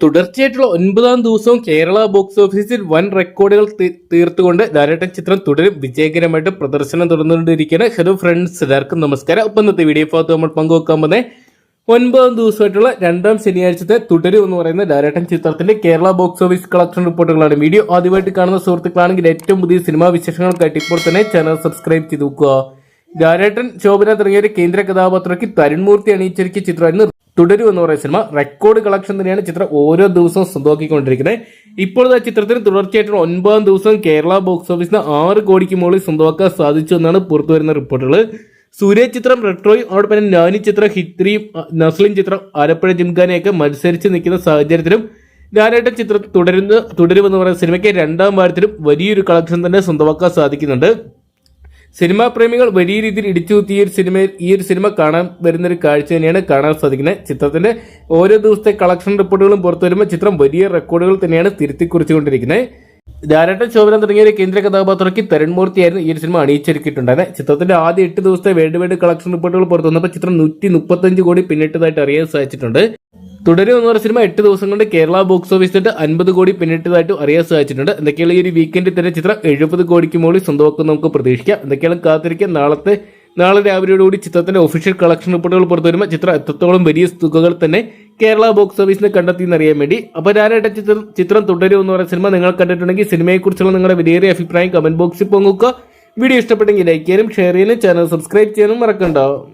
തുടർച്ചയായിട്ടുള്ള ഒൻപതാം ദിവസവും കേരള ബോക്സ് ഓഫീസിൽ വൻ റെക്കോർഡുകൾ തീർത്തുകൊണ്ട് ഡയറക്ടർ ചിത്രം തുടരും. വിജയകരമായിട്ട് പ്രദർശനം തുടർന്നുകൊണ്ടിരിക്കുകയാണ്. ഹലോ ഫ്രണ്ട്സ് എല്ലാവർക്കും നമസ്കാരം. അപ്പം ഇന്നത്തെ വീഡിയോ ഭാഗത്ത് നമ്മൾ പങ്കുവെക്കാൻ പോകുന്നത് ഒൻപതാം ദിവസമായിട്ടുള്ള രണ്ടാം ശനിയാഴ്ചത്തെ തുടരും എന്ന് പറയുന്ന ലാലേട്ടൻ ചിത്രത്തിന്റെ കേരള ബോക്സ് ഓഫീസ് കളക്ഷൻ റിപ്പോർട്ടുകളാണ്. വീഡിയോ ആദ്യമായിട്ട് കാണുന്ന സുഹൃത്തുക്കളാണെങ്കിൽ ഏറ്റവും പുതിയ സിനിമാ വിശേഷങ്ങൾക്കായിട്ട് ഇപ്പോൾ തന്നെ ചാനൽ സബ്സ്ക്രൈബ് ചെയ്ത് നോക്കുക ധാരാട്ടൻ ശോഭന തുടങ്ങിയ കേന്ദ്ര കഥാപാത്രയ്ക്ക് തരുൺമൂർത്തി അണിയിച്ചൊരുക്കിയ ചിത്രമായിരുന്നു തുടരും എന്ന് പറയുന്ന സിനിമ. റെക്കോർഡ് കളക്ഷൻ തന്നെയാണ് ചിത്രം ഓരോ ദിവസവും സ്വന്തമാക്കിക്കൊണ്ടിരിക്കുന്നത്. ഇപ്പോഴത്തെ ചിത്രത്തിന് തുടർച്ചയായിട്ടുള്ള ഒൻപതാം ദിവസം കേരള ബോക്സ് ഓഫീസിന് ആറ് കോടിക്ക് മുകളിൽ സ്വന്തമാക്കാൻ സാധിച്ചു എന്നാണ് പുറത്തുവരുന്ന റിപ്പോർട്ടുകൾ. സൂര്യ ചിത്രം റെട്രോയും അതോടൊപ്പം തന്നെ നാനി ചിത്രം ഹിത്രിയും നസ്ലിൻ ചിത്രം ആലപ്പുഴ ജിംഖാനയൊക്കെ മത്സരിച്ച് നിൽക്കുന്ന സാഹചര്യത്തിലും ഞാനായിട്ട് ചിത്രം തുടരുന്ന തുടരുമെന്ന് പറയുന്ന സിനിമയ്ക്ക് രണ്ടാം വാരത്തിലും വലിയൊരു കളക്ഷൻ തന്നെ സ്വന്തമാക്കാൻ സാധിക്കുന്നുണ്ട്. സിനിമാ പ്രേമികൾ വലിയ രീതിയിൽ ഇടിച്ചുകുത്തി ഈ ഒരു സിനിമയിൽ ഈ ഒരു സിനിമ കാണാൻ വരുന്ന ഒരു കാഴ്ച തന്നെയാണ് കാണാൻ സാധിക്കുന്നത്. ചിത്രത്തിന്റെ ഓരോ ദിവസത്തെ കളക്ഷൻ റിപ്പോർട്ടുകളും പുറത്തു വരുമ്പോൾ ചിത്രം വലിയ റെക്കോർഡുകൾ തന്നെയാണ് തിരുത്തി കുറിച്ചുകൊണ്ടിരിക്കുന്നത് ധാരാട്ടൻ ശോഭന തുടങ്ങിയ ഒരു കേന്ദ്ര കഥാപാത്രക്ക് തരുൺമൂർത്തിയായിരുന്നു ഈ ഒരു സിനിമ അണിയിച്ചൊരുക്കിയിട്ടുണ്ടായത് ചിത്രത്തിന്റെ ആദ്യ എട്ട് ദിവസത്തെ വേൾഡ് വൈഡ് കളക്ഷൻ റിപ്പോർട്ടുകൾ പുറത്തു വന്നപ്പോൾ ചിത്രം നൂറ്റി മുപ്പത്തഞ്ച് കോടി പിന്നിട്ടതായിട്ട് അറിയാൻ സാധിച്ചിട്ടുണ്ട്. തുടരും എന്ന് പറഞ്ഞ സിനിമ എട്ട് ദിവസം കൊണ്ട് കേരള ബോക്സ് ഓഫീസിൽ അൻപത് കോടി പിന്നിട്ടതായിട്ട് അറിയാൻ സാധിച്ചിട്ടുണ്ട്. എന്തൊക്കെയാണ് ഈ ഒരു വീക്കെൻഡിൽ തന്നെ ചിത്രം എഴുപത് കോടിക്ക് മുകളിൽ സ്വന്തമാക്കും നമുക്ക് പ്രതീക്ഷിക്കാം. എന്തൊക്കെയാണ് കാത്തിരിക്കുക? നാളത്തെ നാളെ രാവിലെയോടുകൂടി ചിത്രത്തിന്റെ ഒഫീഷ്യൽ കളക്ഷൻ റിപ്പോർട്ടുകൾ പുറത്തു വരുമ്പോൾ ചിത്രം എത്രത്തോളം വലിയ തുകകൾ തന്നെ കേരള ബോക്സ് ഓഫീസിനെ കണ്ടെത്തി എന്നറിയാൻ വേണ്ടി. അപ്പോൾ ഞാനായിട്ട് ചിത്രം ചിത്രം തുടരും എന്ന് പറയുന്ന സിനിമ നിങ്ങൾ കണ്ടിട്ടുണ്ടെങ്കിൽ സിനിമയെക്കുറിച്ചുള്ള നിങ്ങളുടെ വലിയ അഭിപ്രായം കമന്റ് ബോക്സിൽ പങ്കുവെക്കുക. വീഡിയോ ഇഷ്ടപ്പെട്ടെങ്കിൽ ലൈക്ക് ചെയ്യാനും ഷെയർ ചെയ്യാനും ചാനൽ സബ്സ്ക്രൈബ് ചെയ്യാനും മറക്കണ്ടാവും